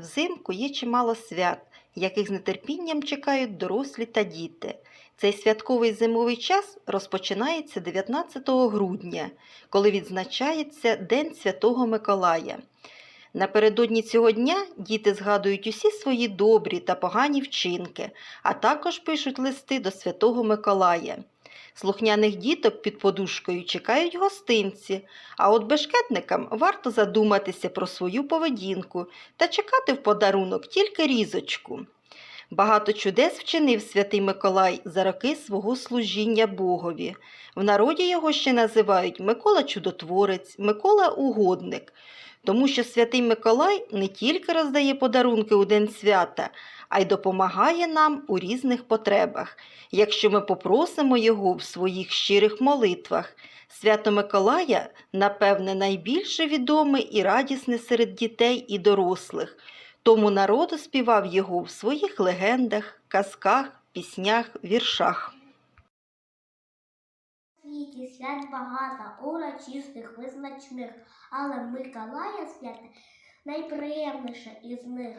Взимку є чимало свят, яких з нетерпінням чекають дорослі та діти. Цей святковий зимовий час розпочинається 19 грудня, коли відзначається День Святого Миколая. Напередодні цього дня діти згадують усі свої добрі та погані вчинки, а також пишуть листи до Святого Миколая. Слухняних діток під подушкою чекають гостинці, а от бешкетникам варто задуматися про свою поведінку та чекати в подарунок тільки різочку. Багато чудес вчинив святий Миколай за роки свого служіння Богові. В народі його ще називають Микола Чудотворець, Микола Угодник, тому що святий Миколай не тільки роздає подарунки у день свята, а й допомагає нам у різних потребах, якщо ми попросимо його в своїх щирих молитвах. Свято Миколая, напевне, найбільше відоме і радісне серед дітей і дорослих. Тому народ співав його в своїх легендах, казках, піснях, віршах. Свят багато, урочистих, визначних, але Миколая свята найприємніше із них.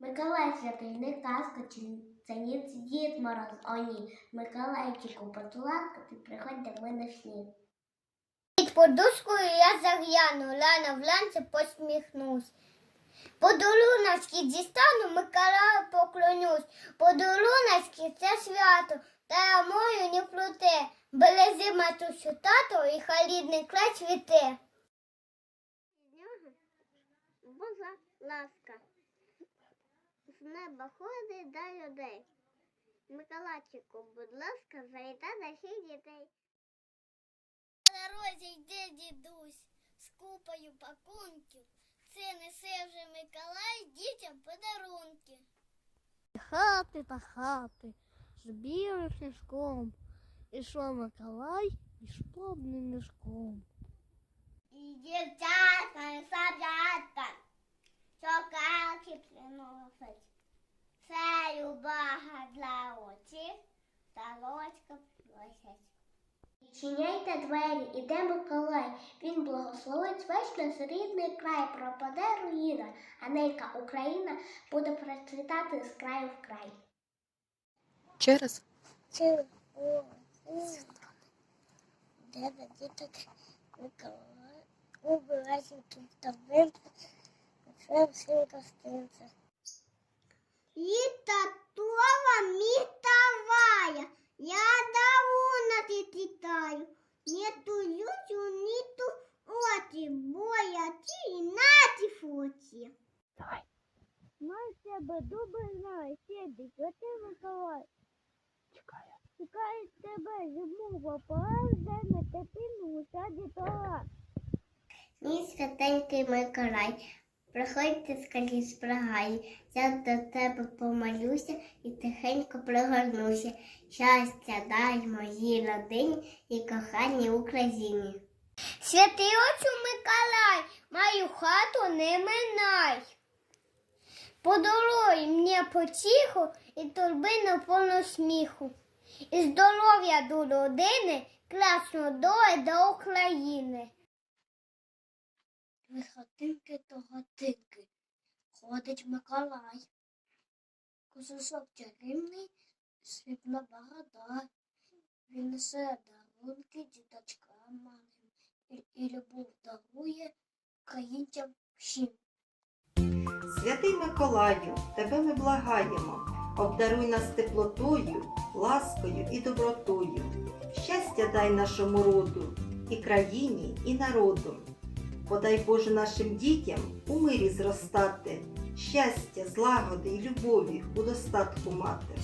Миколай святий не казка, чи це не Дід Мороз, о ні. Миколайчику, будь ласка, ти приходь до мене в сні. Під подушкою я загляну, рано вранці посміхнусь. Подолуночки дістану, Миколаю поклонюсь. Подолуночки це свято, та мою не плюте. Берези матусю тато і хай рідний край цвіте. Божа ласка. З неба ходить до людей. Миколайчику, будь ласка, завіта до всіх дітей. На дорозі йде дідусь з купою пакунків. Це несе вже Миколай дітям подарунки. Хати та хати з білим сніжком. Ішов Миколай із повним мішком. І дівчатка, і саджатка, цукерки приносить. Це любага для очі, та рочка просять. Відчиняйте двері, іде Миколай. Він благословить весь наш рідний край, пропаде руїна, а ненька Україна буде процвітати з краю в край. Через де на діток Миколай убирайся тут та винта, це всім гостинця. Літатова мітавая, я давно ти літаю, не туюцю, ні ту оті, бо я ті на ті фоті. Май тебе добре знає, сидить, оте Миколай. Чекає. Чекає тебе зимова пора, жде на тепину у саді тола. Мій святенький Миколай, приходьте скоріше спрагай, я до тебе помолюся і тихенько пригорнуся. Щастя дай моїй родині і коханій Україні. Святий отчу Миколай, мою хату не минай. Подаруй мені потіху і турбину повну сміху. І здоров'я до родини, красну долю до України. Від годинки до годинки ходить Миколай. Козусок чарівний, срібна борода. Він несе дарунки діточкам малим і, і любов дарує українцям всім. Святий Миколаю, тебе ми благаємо, обдаруй нас теплотою, ласкою і добротою. Щастя дай нашому роду, і країні, і народу. Подай Боже нашим дітям у мирі зростати, щастя, злагоди і любові у достатку мати.